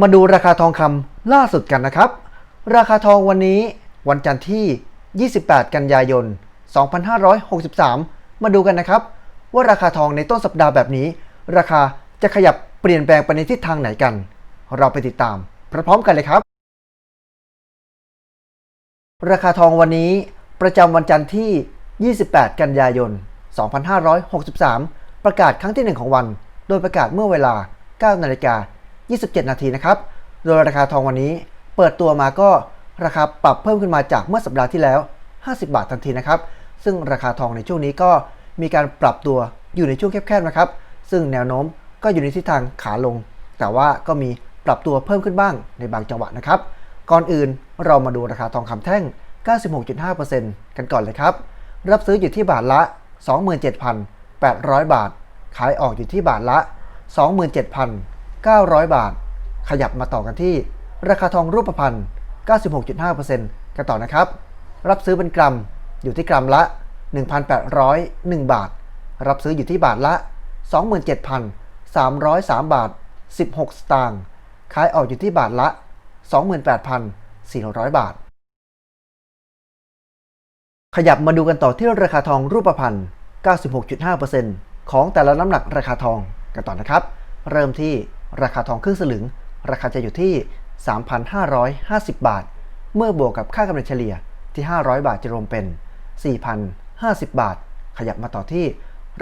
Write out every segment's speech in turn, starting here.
มาดูราคาทองคำล่าสุดกันนะครับ ราคาทองวันนี้วันจันทร์ที่ 28 กันยายน 2563 มาดูกันนะครับ ว่าราคาทองในต้นสัปดาห์แบบนี้ ราคาจะขยับเปลี่ยนแปลงไปในทิศทางไหนกัน เราไปติดตามพร้อมๆกันเลยครับ ราคาทองวันนี้ประจำวันจันทร์ที่ 28 กันยายน 2563 ประกาศครั้งที่ 1 ของวัน โดยประกาศเมื่อเวลา 9 นาฬิกา 27 นาทีนะครับ โดยราคาทองวันนี้เปิดตัวมาก็ราคาปรับเพิ่มขึ้นมาจากเมื่อสัปดาห์ที่แล้ว 50 บาททันทีนะครับ ซึ่งราคาทองในช่วงนี้ก็มีการปรับตัวอยู่ในช่วงแคบๆนะครับ ซึ่งแนวโน้มก็อยู่ในทิศทางขาลง แต่ว่าก็มีปรับตัวเพิ่มขึ้นบ้างในบางจังหวะนะครับ ก่อนอื่นเรามาดูราคาทองคำแท่ง 96.5%กันก่อนเลยครับ รับซื้ออยู่ที่บาทละ 27,800 บาท ขายออกอยู่ที่บาทละ 900 บาท ขยับมาต่อกันที่ ราคาทองรูปพรรณ96.5%กันต่อนะครับ รับซื้อเป็นกรัมอยู่ที่กรัมละ 1,801 บาท รับซื้ออยู่ที่บาทละ 27,303 บาท 16 สตางค์ขายออกอยู่ที่บาทละ 28,400 บาท ขยับมาดูกันต่อที่ราคาทองรูปพรรณ96.5%ของแต่ละน้ำหนักราคาทองกันต่อนะครับ เริ่มที่ ราคาทองครึ่งสลึง ราคาจะอยู่ที่ 3,550 บาท เมื่อบวกกับค่ากำเนิดเฉลี่ยที่ 500 บาทจะรวมเป็น 4,050 บาท ขยับมาต่อที่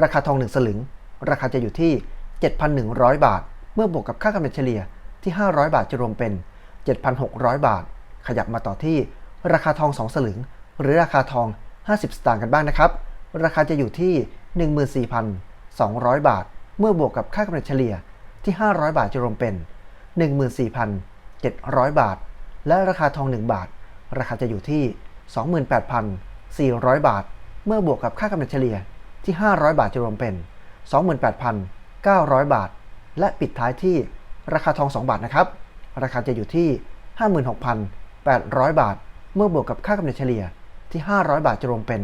ราคาทอง1สลึง ราคาจะอยู่ที่ 7,100 บาท เมื่อบวกกับค่ากำเนิดเฉลี่ยที่ 500 บาทจะรวมเป็น 7,600 บาท ขยับมาต่อที่ ราคาทอง 2 สลึง หรือราคาทอง 50 สตางค์กันบ้างนะครับ ราคาจะอยู่ที่ 14,200 บาท เมื่อบวกกับค่ากำเนิดเฉลี่ย ที่ 500 บาทจะรวมเป็น 14,700 บาท และราคาทอง 1 บาท ราคาจะอยู่ที่ 28,400 บาท เมื่อบวกกับค่ากำเนิดเฉลี่ยที่ 500 บาทจะรวมเป็น 28,900 บาท และปิดท้ายที่ราคาทอง 2 บาทนะครับ ราคาจะอยู่ที่ 56,800 บาท เมื่อบวกกับค่ากำเนิดเฉลี่ยที่ 500 บาทจะรวมเป็น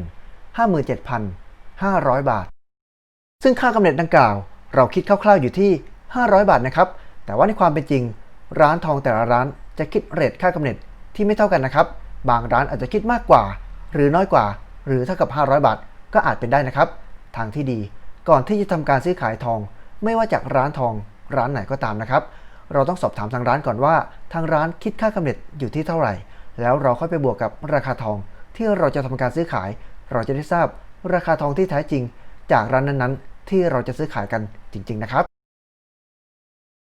57,500 บาท ซึ่งค่ากำเนิดดังกล่าว เราคิดคร่าวๆอยู่ที่ 500 บาทนะครับ แต่ว่าในความเป็นจริง ร้านทองแต่ละร้านจะคิดเรทค่ากำเนิดที่ไม่เท่ากันนะครับ บางร้านอาจจะคิดมากกว่า หรือน้อยกว่า หรือเท่ากับ 500 บาท ก็อาจเป็นได้นะครับ ทางที่ดี ก่อนที่จะทำการซื้อขายทอง ไม่ว่าจากร้านทอง ร้านไหนก็ตามนะครับ เราต้องสอบถามทางร้านก่อนว่า ทางร้านคิดค่ากำเนิดอยู่ที่เท่าไหร่ แล้วเราค่อยไปบวกกับราคาทอง ที่เราจะทำการซื้อขาย เราจะได้ทราบราคาทองที่แท้จริง จากร้านนั้นๆ ที่เราจะซื้อขายกันจริง ๆ นะครับ